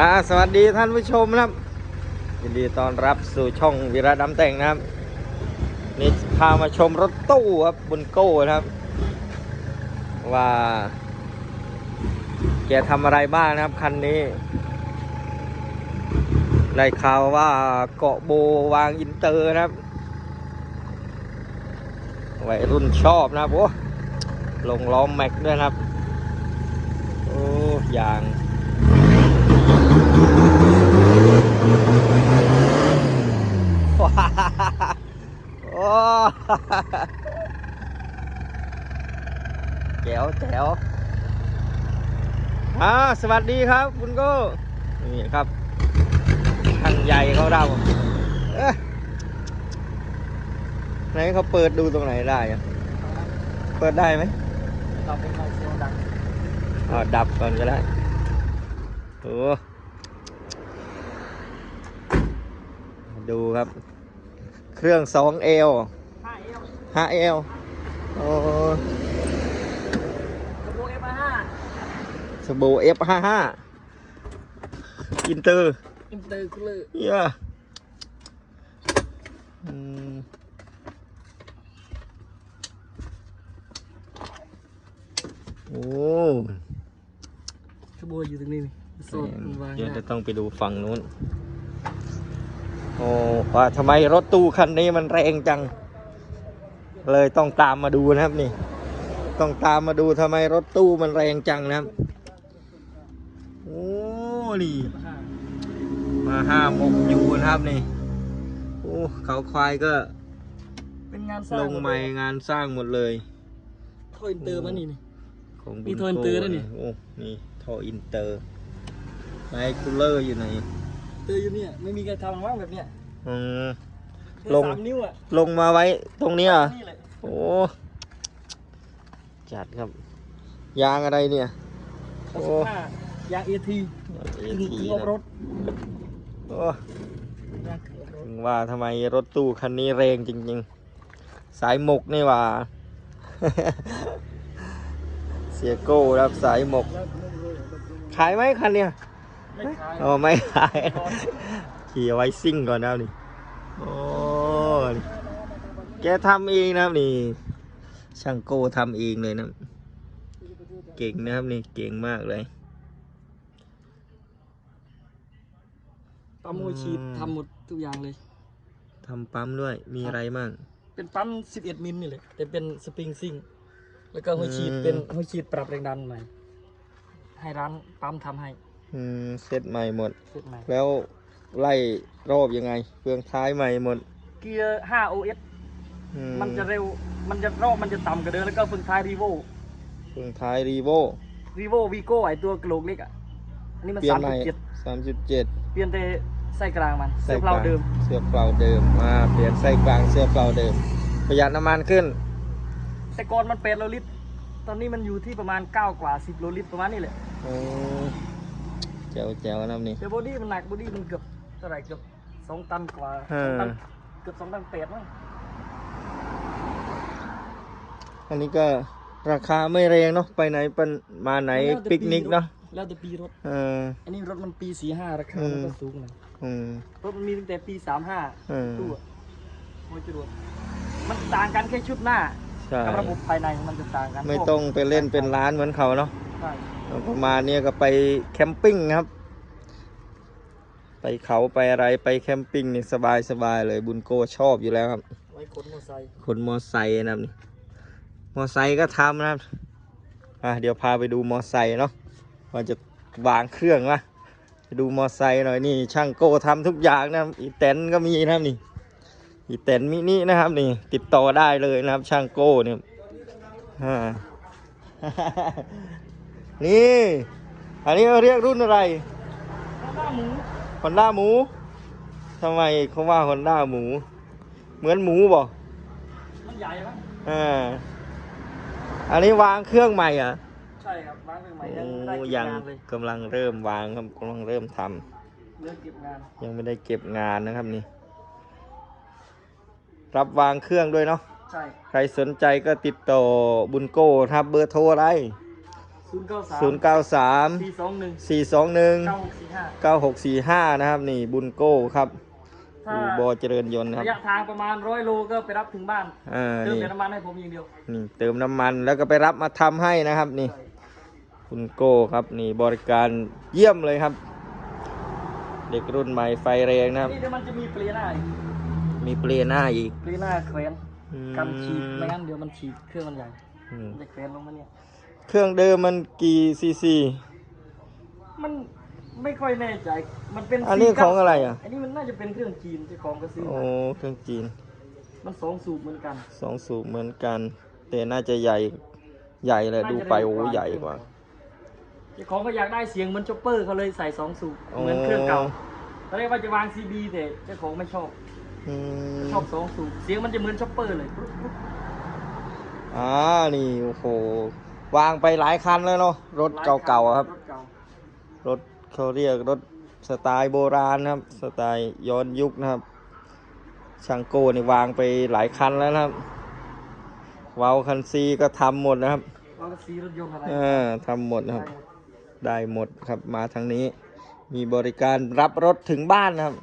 อ่าสวัสดีท่านผู้ชมนะครับยินดีต้อนรับสู่ช่องวิระดำแต่งนะครับ นี่พามาชมรถตู้ครับบุนโก้นะครับ ว่าแกทำอะไรบ้างนะครับคันนี้ได้ข่าวว่าเกาะโบวางอินเตอร์นะครับวัยรุ่นชอบนะครับโอ้ลงล้อมแม็กด้วยนะครับ โอ้ยาง โอ้แจ๋วแจ๋วอ่าสวัสดีครับคุณโก้นี่ครับทางใหญ่เขาเราเอ๊ะไหนเขาเปิดดูตรงไหนได้อะเปิดได้ไหมเราเป็นไมเซลดังอ๋อดับก่อนก็ได้โอ้ดูครับเค รื่องสองเอลห้าเอลห้าเอลโอ้กระโปรงเอฟห้าสบู่เอฟห้าห้าอินเตอร์ อินเตอร์คูลเลอร์เหี้ยอะอืมโอ้กระโปรงอยู่ตรงนี้นี่โซนมันวางเดี๋ยวได้จะต้องไปดูฝั่งนู้น โอ้ว่าทำไมรถตู้คันนี้มันแรงจัง เลยต้องตามมาดูนะครับนี่ ต้องตามมาดูทำไมรถตู้มันแรงจังนะครับโอ้นี่ห้ามาห้าโมงอยู่นะครับนี่โอ้เขาควายก็ เป็นงานสร้างลงใหม่งานสร้างหมดเลยท่ออินเตอร์มานี่นี่ ของมีบุญท่ออินเตอร์ด้วยนี่ โอ้นี่ท่ออินเตอร์ไมคูลเลอร์อยู่ไหน เตอร์อยู่เนี่ยไม่มีใครทำว่างแบบเนี้ยอืมแค่ลง สามนิ้วอะลงมาไว้ตรงเนี้ยเหรอนี่เลยโอ้ จัดครับ ยางอะไรเนี่ยหกสิบห้ายางเอทีเอถึงทีถึงออฟรถโอ้ยางถึงออฟรถถึงว่าทำไมรถตู้คันนี้แรงจริง ๆ สายหมกนี่หว่า เสียโก้รับสายหมก แล้วไม่รู้เลยขายไหมคันเนี่ยไม่ขาย อ๋อไม่ขาย ขี่เอาไว้ซิ่งก่อนนะครับนี่ โอ้นี่แกทำเองนะครับนี่ ช่างโก้ทำเองเลยนะ เก่งนะครับนี่ เก่งมากเลยปั๊มหัวฉีดทำหมดทุกอย่างเลย ทำปั๊มด้วย มีอะไรบ้าง เป็นปั๊ม 11 มิลนี่เลย แต่เป็นสปริงซิ่ง แล้วก็หัวฉีดอืมเป็นหัวฉีดปรับแรงดันใหม่ให้ร้านปั๊มทำให้ อืมเซตใหม่หมดเสร็จใหม่แล้วไล่รอบยังไงเฟืองท้ายใหม่หมด เกียร์ 5 OS อืมันจะเร็ว มันจะรอบมันจะต่ำกว่าเดิมแล้วก็เฟืองท้ายรีโวเฟืองท้ายรีโวรีโววีโก้ไอตัวกระโหลกเล็กอะ อันนี้มันเปลี่ยนใหม่3.7สามจุดเจ็ด เปลี่ยนแต่ไส้กลางมันเสื้อเพลาเดิม เสื้อเปล่าเดิมมาเปลี่ยนไส้กลางเสื้อเปล่าเดิม ประหยัดน้ำมันขึ้น แต่ก่อนมัน8โลลิตร ตอนนี้มันอยู่ที่ประมาณ 9 กว่า 10โลลิตรประมาณนี้แหละ อืมแจ๋วแจ๋วนะนี่ แต่บอดี้มันหนักบอดี้มันเกือบเท่าไหร่เกือบ2ตันกว่าเออ สองตันเกือบ2ตันแปดมั้งอันนี้ก็ราคาไม่แรงเนาะไปไหนเป็นมาไหนแล้วแต่ปิกนิกเนาะแล้วแต่ปีรถ เออ อันนี้รถมันปี45ราคาอืมมันก็สูงหน่อยอืม รถมันมีตั้งแต่ปี35เออตู้อะโอ้ยจรวดมันต่างกันแค่ชุดหน้าใช่กับระบบภายในมันจะต่างกันไม่ต้องไปเล่นเป็นร้านเหมือนเขาเนาะใช่ ประมาณเนี้ยก็ไปแคมปิ้งครับ ไปเขาไปอะไรไปแคมปิ้งนี่สบายสบายเลยบุญโกชอบอยู่แล้วครับไว้ขนมอเตอร์ไซค์คนมอไซค์นะครับนี่มอไซค์ก็ทำนะครับอะเดี๋ยวพาไปดูมอไซค์เนาะว่าจะวางเครื่องวะไปดูมอไซค์หน่อยนี่ช่างโก้ทำทุกอย่างนะครับอีแตนก็มีนะครับนี่อีแตนมินินะครับนี่ ติดต่อได้เลยนะครับ ช่างโก้เนี่ยอ่า นี่ อันนี้เขาเรียกรุ่นอะไรหน้าหมูฮอนด้าหมูทำไมเขาว่าฮอนด้าหมู เหมือนหมูบ่มันใหญ่มั้งอ่าอันนี้วางเครื่องใหม่อะใช่ครับร้านเป็นใหม่โอ้ยังไม่ได้เก็บยังงานเลยกำลังเริ่มวางครับกำลังเริ่มทำเรื่องเก็บงานยังไม่ได้เก็บงานนะครับนี่ รับวางเครื่องด้วยเนาะ ใช่ ใครสนใจก็ติดต่อบุญโก้ครับเบอร์โทรอะไร0 ศูนย์เก้าสามศูนย์เก้าสามสี่สองหนึ่งสี่สองหนึ่งเก้าหกสี่ห้าเก้าหกสี่ห้านะครับ นี่บุญโก้ครับถ้าอู่บอเจริญยนต์ครับระยะทางประมาณร้อยโลก็ไปรับถึงบ้านอ่าเติมนี่แต่น้ำมันให้ผมอย่างเดียวนี่เติมน้ำมันแล้วก็ไปรับมาทำให้นะครับนี่ คุณโก้ครับนี่บริการเยี่ยมเลยครับ เด็กรุ่นใหม่ไฟแรงนะครับ นี่เดี๋ยวมันจะมีเปลี่ยนหน้าอีกมีเปลี่ยนหน้าอีกเปลี่ยนหน้าแขวนอืมกันฉีดไม่งั้นเดี๋ยวมันฉีดเครื่องมันใหญ่อืม มันจะแขวนลงมาเนี่ย เครื่องเดิมมันกี่ซีซี มันไม่ค่อยแน่ใจ มันเป็นอันนี้4ของอะไรอะ อันนี้มันน่าจะเป็นเครื่องจีนเจ้าของก็ซื้อโอ้ มาเครื่องจีนมันสองสูบเหมือนกันสองสูบเหมือนกัน แต่น่าจะใหญ่ ใหญ่เลยน่าจะดูไปเร็วโอ้กว่าใหญ่กว่า เจ้าของก็อยากได้เสียงเหมือนช็อปเปอร์เขาเลยใส่สองสูบโอ้ เหมือนเครื่องเก่าตอนแรกว่าจะวางซีบีแต่เจ้าของไม่ชอบ อืมชอบสองสูบเสียงมันจะเหมือนช็อปเปอร์เลยปุ๊บปุ๊บอ่านี่โอ้โห วางไปหลายคันเลยเนาะรถเก่าๆอะครับรถเก่ารถเขาเรียกรถสไตล์โบราณนะครับ สไตล์ย้อนยุคนะครับช่างโก้นี่วางไปหลายคันแล้วนะครับเวาคันซีก็ทำหมดนะครับเราก็ซีรถยนต์อะไรเออทำหมดนะครับได้หมดได้หมดครับมาทางนี้ มีบริการรับรถถึงบ้านนะครับ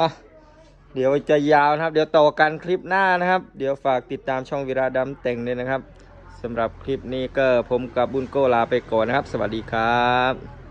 อะเดี๋ยวจะยาวนะครับ เดี๋ยวต่อกันคลิปหน้านะครับ เดี๋ยวฝากติดตามช่องวิราดำแต่งด้วยนะครับ สำหรับคลิปนี้ก็ผมกับบุญโกลาไปก่อนนะครับ สวัสดีครับ